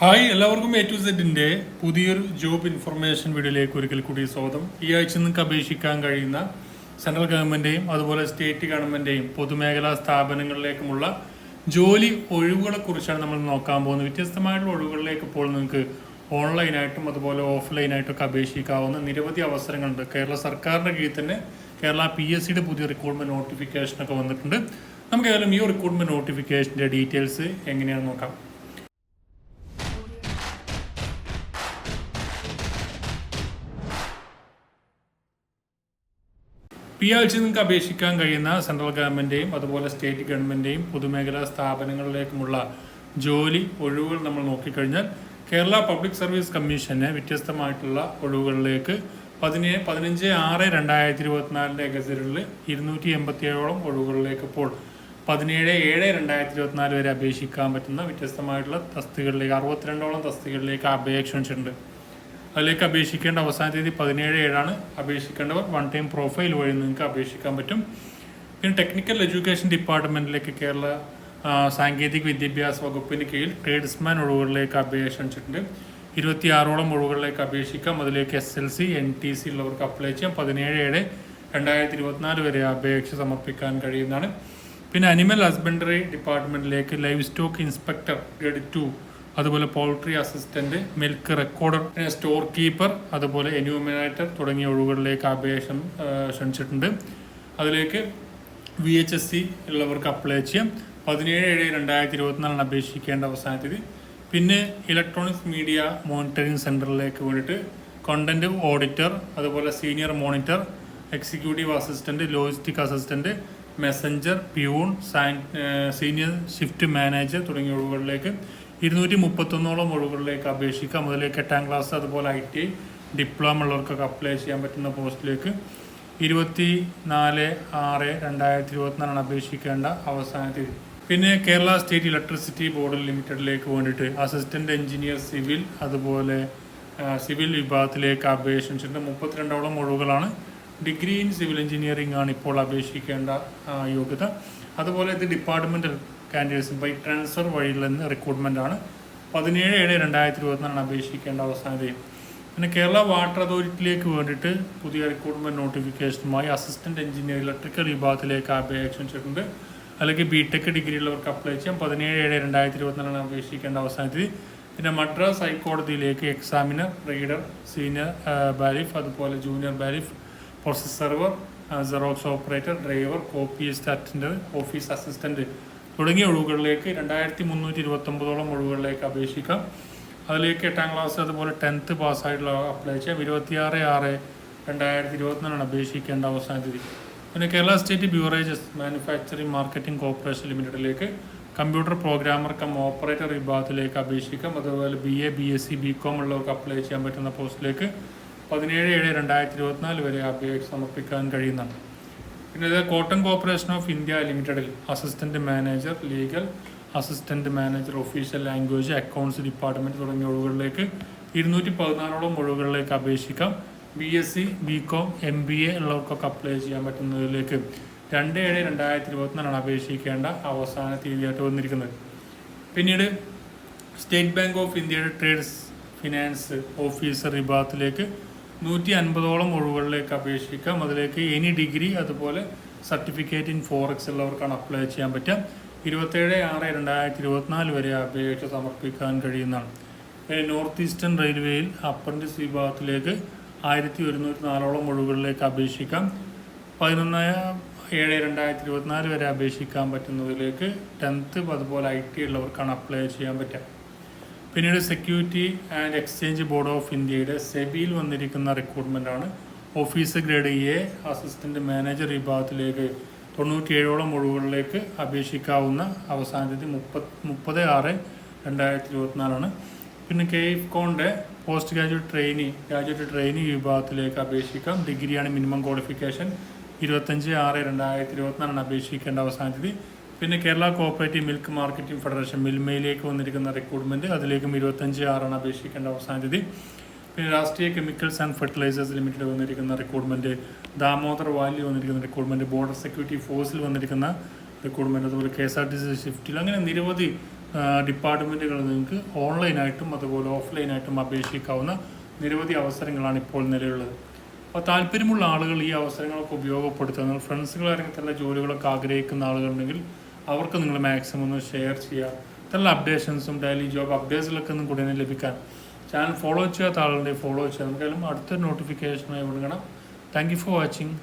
Hi എല്ലാവർക്കും A to സെഡിന്റെ പുതിയൊരു job information വീഡിയോയിലേക്ക് ഒരിക്കൽ കൂടി സ്വാഗതം. ഈ ആഴ്ച നിങ്ങൾക്ക് അപേക്ഷിക്കാൻ കഴിയുന്ന സെൻട്രൽ ഗവൺമെന്റേയും അതുപോലെ സ്റ്റേറ്റ് ഗവൺമെന്റേയും പൊതുമേഖലാ സ്ഥാപനങ്ങളിലേക്കുമുള്ള ജോലി ഒഴിവുകളെ കുറിച്ചാണ് നമ്മൾ നോക്കാൻ പോകുന്നത്. വ്യത്യസ്തമായിട്ടുള്ള ഒഴിവുകളിലേക്ക് ഇപ്പോൾ നിങ്ങൾക്ക് ഓൺലൈനായിട്ടും അതുപോലെ ഓഫ്ലൈനായിട്ടും ഒക്കെ അപേക്ഷിക്കാവുന്ന നിരവധി അവസരങ്ങളുണ്ട്. കേരള സർക്കാരിന്റെ കീഴിൽ തന്നെ കേരള പി എസ് സിയുടെ പുതിയ റിക്രൂട്ട്മെന്റ് നോട്ടിഫിക്കേഷൻ ഒക്കെ വന്നിട്ടുണ്ട്. നമുക്ക് ഏതായാലും ഈ റിക്രൂട്ട്മെന്റ് നോട്ടിഫിക്കേഷന്റെ ഡീറ്റെയിൽസ് എങ്ങനെയാണെന്ന് നോക്കാം. പി ആഴ്ച നിങ്ങൾക്ക് അപേക്ഷിക്കാൻ കഴിയുന്ന സെൻട്രൽ ഗവൺമെന്റെയും അതുപോലെ സ്റ്റേറ്റ് ഗവൺമെന്റെയും പൊതുമേഖലാ സ്ഥാപനങ്ങളിലേക്കുമുള്ള ജോലി ഒഴിവുകൾ നമ്മൾ നോക്കിക്കഴിഞ്ഞാൽ കേരള പബ്ലിക് സർവീസ് കമ്മീഷന് വ്യത്യസ്തമായിട്ടുള്ള ഒഴിവുകളിലേക്ക് പതിനേഴ് പതിനഞ്ച് ആറ് രണ്ടായിരത്തി ഇരുപത്തിനാലിന്റെ ഗസറ്റിൽ ഇരുന്നൂറ്റി എൺപത്തി ഏഴോളം ഒഴിവുകളിലേക്ക് ഇപ്പോൾ പതിനേഴ് ഏഴ് രണ്ടായിരത്തി ഇരുപത്തിനാല് വരെ അപേക്ഷിക്കാൻ പറ്റുന്ന വ്യത്യസ്തമായിട്ടുള്ള തസ്തികളിലേക്ക് അറുപത്തിരണ്ടോളം തസ്തികളിലേക്ക് അപേക്ഷ ക്ഷണിച്ചിട്ടുണ്ട് അതിലേക്ക് അപേക്ഷിക്കേണ്ട അവസാന തീയതി പതിനേഴ് ഏഴാണ്. അപേക്ഷിക്കേണ്ടവർ വൺ ടൈം പ്രൊഫൈൽ വഴി നിങ്ങൾക്ക് അപേക്ഷിക്കാൻ പറ്റും. പിന്നെ ടെക്നിക്കൽ എഡ്യൂക്കേഷൻ ഡിപ്പാർട്ട്മെന്റിലേക്ക് കേരള സാങ്കേതിക വിദ്യാഭ്യാസ വകുപ്പിന് കീഴിൽ ട്രേഡ്സ്മാൻ ഒഴിവുകളിലേക്ക് അപേക്ഷ ക്ഷണിച്ചിട്ടുണ്ട് ഇരുപത്തിയാറോളം ഒഴിവുകളിലേക്ക് അപേക്ഷിക്കാം. അതിലേക്ക് S L C N T C ഉള്ളവർക്ക് അപ്ലൈ ചെയ്യാം. പതിനേഴ് ഏഴ് രണ്ടായിരത്തി ഇരുപത്തിനാല് വരെ അപേക്ഷ സമർപ്പിക്കാൻ കഴിയുന്നതാണ്. പിന്നെ അനിമൽ ഹസ്ബൻഡറി ഡിപ്പാർട്ട്മെന്റിലേക്ക് livestock inspector grade two അതുപോലെ poultry assistant milk recorder store keeper അതുപോലെ എന്യൂമിനേറ്റർ തുടങ്ങിയ ഒഴിവുകളിലേക്ക് അപേക്ഷ ക്ഷണിച്ചിട്ടുണ്ട്. അതിലേക്ക് വി എച്ച് എസ് സി ഉള്ളവർക്ക് അപ്ലൈ ചെയ്യാം. പതിനേഴ് ഏഴ് രണ്ടായിരത്തി ഇരുപത്തിനാലിന് അപേക്ഷിക്കേണ്ട അവസാന തീയതി. പിന്നെ ഇലക്ട്രോണിക്സ് മീഡിയ മോണിറ്ററിംഗ് സെന്ററിലേക്ക് വേണ്ടിയിട്ട് കണ്ടന്റ് ഓഡിറ്റർ അതുപോലെ senior monitor executive assistant logistic assistant messenger peon senior shift manager തുടങ്ങിയ ഒഴിവുകളിലേക്ക് ഇരുന്നൂറ്റി മുപ്പത്തൊന്നോളം ഒഴിവുകളിലേക്ക് അപേക്ഷിക്കുക അതിലേക്ക് എട്ടാം ക്ലാസ് അതുപോലെ ഐ ടി ഡിപ്ലോമ ഉള്ളവർക്കൊക്കെ അപ്ലൈ ചെയ്യാൻ പറ്റുന്ന പോസ്റ്റിലേക്ക് ഇരുപത്തി നാല് ആറ് രണ്ടായിരത്തി ഇരുപത്തിനാലാണ് അപേക്ഷിക്കേണ്ട അവസാന തീയതി. പിന്നെ കേരള സ്റ്റേറ്റ് ഇലക്ട്രിസിറ്റി ബോർഡ് ലിമിറ്റഡിലേക്ക് വേണ്ടിയിട്ട് അസിസ്റ്റന്റ് എഞ്ചിനീയർ സിവിൽ അതുപോലെ സിവിൽ വിഭാഗത്തിലേക്ക് അപേക്ഷ മുപ്പത്തിരണ്ടോളം ഒഴിവുകളാണ്. ഡിഗ്രി ഇൻ സിവിൽ എഞ്ചിനീയറിംഗ് ആണ് ഇപ്പോൾ അപേക്ഷിക്കേണ്ട യോഗ്യത. അതുപോലെ ഇത് ഡിപ്പാർട്ട്മെന്റൽ കാൻഡിഡേറ്റ്സ് ബൈ ട്രാൻസ്ഫർ വഴിയുള്ള റിക്രൂട്ട്മെന്റ് ആണ്. പതിനേഴ് ഏഴ് രണ്ടായിരത്തി ഇരുപത്തിനാലാണ് അപേക്ഷിക്കേണ്ട അവസാന തീയതി. പിന്നെ കേരള വാട്ടർ അതോറിറ്റിയിലേക്ക് വേണ്ടിയിട്ട് പുതിയ റിക്രൂട്ട്മെന്റ് നോട്ടിഫിക്കേഷനുമായി അസിസ്റ്റന്റ് എഞ്ചിനീയർ ഇലക്ട്രിക്കൽ വിഭാഗത്തിലേക്ക് അപേക്ഷ വെച്ചിട്ടുണ്ട്. അല്ലെങ്കിൽ ബി ടെക് ഡിഗ്രി ഉള്ളവർക്ക് അപ്ലൈ ചെയ്യാം. പതിനേഴ് ഏഴ് രണ്ടായിരത്തി ഇരുപത്തിനാലാണ് അപേക്ഷിക്കേണ്ട അവസാന തീയതി. പിന്നെ മദ്രാസ് ഹൈക്കോടതിയിലേക്ക് എക്സാമിനർ റീഡർ സീനിയർ ബാരിഫ് അതുപോലെ junior bailiff process server xerox operator driver copyist attender office assistant തുടങ്ങിയ ഒഴിവുകളിലേക്ക് രണ്ടായിരത്തി മുന്നൂറ്റി ഇരുപത്തൊമ്പതോളം ഒഴിവുകളിലേക്ക് അപേക്ഷിക്കാം. അതിലേക്ക് എട്ടാം ക്ലാസ് അതുപോലെ ടെൻത്ത് പാസ്സായിട്ടുള്ള അപ്ലൈ ചെയ്യാം. ഇരുപത്തിയാറ് ആറ് രണ്ടായിരത്തി ഇരുപത്തിനാലാണ് അപേക്ഷിക്കേണ്ട അവസാന തീയതി. പിന്നെ Kerala state beverages manufacturing marketing corporation ലിമിറ്റഡിലേക്ക് കമ്പ്യൂട്ടർ പ്രോഗ്രാമർ കം ഓപ്പറേറ്റർ വിഭാഗത്തിലേക്ക് അപേക്ഷിക്കാം. അതുപോലെ B A B S C B com ഉള്ളവർക്ക് അപ്ലൈ ചെയ്യാൻ പറ്റുന്ന പോസ്റ്റിലേക്ക് പതിനേഴ് ഏഴ് രണ്ടായിരത്തി ഇരുപത്തിനാല് വരെ അപേക്ഷ സമർപ്പിക്കാൻ കഴിയുന്നതാണ്. പിന്നെ ഇത് കോട്ടൺ കോർപ്പറേഷൻ ഓഫ് ഇന്ത്യ ലിമിറ്റഡിൽ assistant manager legal assistant manager official language accounts department തുടങ്ങിയ ഒഴിവുകളിലേക്ക് ഇരുന്നൂറ്റി പതിനാലോളം ഒഴിവുകളിലേക്ക് അപേക്ഷിക്കാം. B S C B com M B A ഉള്ളവർക്കൊക്കെ apply ചെയ്യാൻ പറ്റുന്നതിലേക്ക് രണ്ട് ഏഴ് രണ്ടായിരത്തി ഇരുപത്തിനാലാണ് അപേക്ഷിക്കേണ്ട അവസാന തീയതിയായിട്ട് വന്നിരിക്കുന്നത്. പിന്നീട് സ്റ്റേറ്റ് ബാങ്ക് ഓഫ് ഇന്ത്യയുടെ ട്രേഡ്സ് ഫിനാൻസ് ഓഫീസർ വിഭാഗത്തിലേക്ക് നൂറ്റി അൻപതോളം ഒഴിവുകളിലേക്ക് അപേക്ഷിക്കാം. അതിലേക്ക് എനി ഡിഗ്രി അതുപോലെ സർട്ടിഫിക്കറ്റ് ഇൻ ഫോറക്സ് ഉള്ളവർക്കാണ് അപ്ലൈ ചെയ്യാൻ പറ്റുക. ഇരുപത്തേഴ് ആറ് രണ്ടായിരത്തി ഇരുപത്തിനാല് വരെ അപേക്ഷ സമർപ്പിക്കാൻ കഴിയുന്നതാണ്. നോർത്ത് ഈസ്റ്റേൺ റെയിൽവേയിൽ അപ്രന്റിസ് വിഭാഗത്തിലേക്ക് ആയിരത്തി ഒരുന്നൂറ്റി നാലോളം ഒഴിവുകളിലേക്ക് അപേക്ഷിക്കാം. പതിനൊന്ന് ഏഴ് രണ്ടായിരത്തി ഇരുപത്തിനാല് വരെ അപേക്ഷിക്കാൻ പറ്റുന്നതിലേക്ക് ടെൻത്ത് അതുപോലെ ഐ ടി ഉള്ളവർക്കാണ് അപ്ലൈ ചെയ്യാൻ പറ്റുക. പിന്നീട് security and exchange board of ഇന്ത്യയുടെ സെബിയിൽ വന്നിരിക്കുന്ന റിക്രൂട്ട്മെന്റ് ആണ് officer grade A assistant manager വിഭാഗത്തിലേക്ക് തൊണ്ണൂറ്റിയേഴോളം ഒഴിവുകളിലേക്ക് അപേക്ഷിക്കാവുന്ന അവസാന തീയതി മുപ്പത് മുപ്പത് ആറ് രണ്ടായിരത്തി ഇരുപത്തിനാലാണ് പിന്നെ കെ എഫ് കോണിന്റെ post graduate trainee graduate trainee വിഭാഗത്തിലേക്ക് അപേക്ഷിക്കാം. ഡിഗ്രിയാണ് മിനിമം ക്വാളിഫിക്കേഷൻ. ഇരുപത്തഞ്ച് ആറ് രണ്ടായിരത്തി ഇരുപത്തിനാലാണ് അപേക്ഷിക്കേണ്ട അവസാന തീയതി. പിന്നെ Kerala cooperative milk marketing federation മിൽമയിലേക്ക് വന്നിരിക്കുന്ന റിക്രൂട്ട്മെന്റ് അതിലേക്കും ഇരുപത്തഞ്ച് ആറാണ് അപേക്ഷിക്കേണ്ട അവസാന തീയതി. പിന്നെ Rashtriya chemicals and fertilizers limited വന്നിരിക്കുന്ന റിക്രൂട്ട്മെന്റ് ദാമോദർ വാലി വന്നിരിക്കുന്ന റിക്രൂട്ട്മെന്റ് ബോർഡർ സെക്യൂരിറ്റി ഫോഴ്സിൽ വന്നിരിക്കുന്ന റിക്രൂട്ട്മെന്റ് അതുപോലെ K S R T C ഷിഫ്റ്റിൽ. അങ്ങനെ നിരവധി ഡിപ്പാർട്ട്മെന്റുകൾ നിങ്ങൾക്ക് ഓൺലൈനായിട്ടും അതുപോലെ ഓഫ്ലൈനായിട്ടും അപേക്ഷിക്കാവുന്ന നിരവധി അവസരങ്ങളാണ് ഇപ്പോൾ നിലവിലുള്ളത്. അപ്പോൾ താല്പര്യമുള്ള ആളുകൾ ഈ അവസരങ്ങളൊക്കെ ഉപയോഗപ്പെടുത്തുക. നിങ്ങൾ ഫ്രണ്ട്സുകൾ തന്നെ ജോലികളൊക്കെ ആഗ്രഹിക്കുന്ന ആളുകളുണ്ടെങ്കിൽ അവർക്ക് നിങ്ങൾ മാക്സിമം ഒന്ന് ഷെയർ ചെയ്യുക. ഇത്തരം അപ്ഡേഷൻസും ഡെയിലി ജോബ് അപ്ഡേറ്റ്സിലൊക്കെ ഒന്നും കൂടി ലഭിക്കാൻ ചാനൽ ഫോളോ ചെയ്യാത്ത ആളുണ്ടെങ്കിൽ ഫോളോ ചെയ്യുക നമുക്കെല്ലാം അടുത്ത നോട്ടിഫിക്കേഷനായി വിളിക്കണം താങ്ക് യു ഫോർ വാച്ചിങ്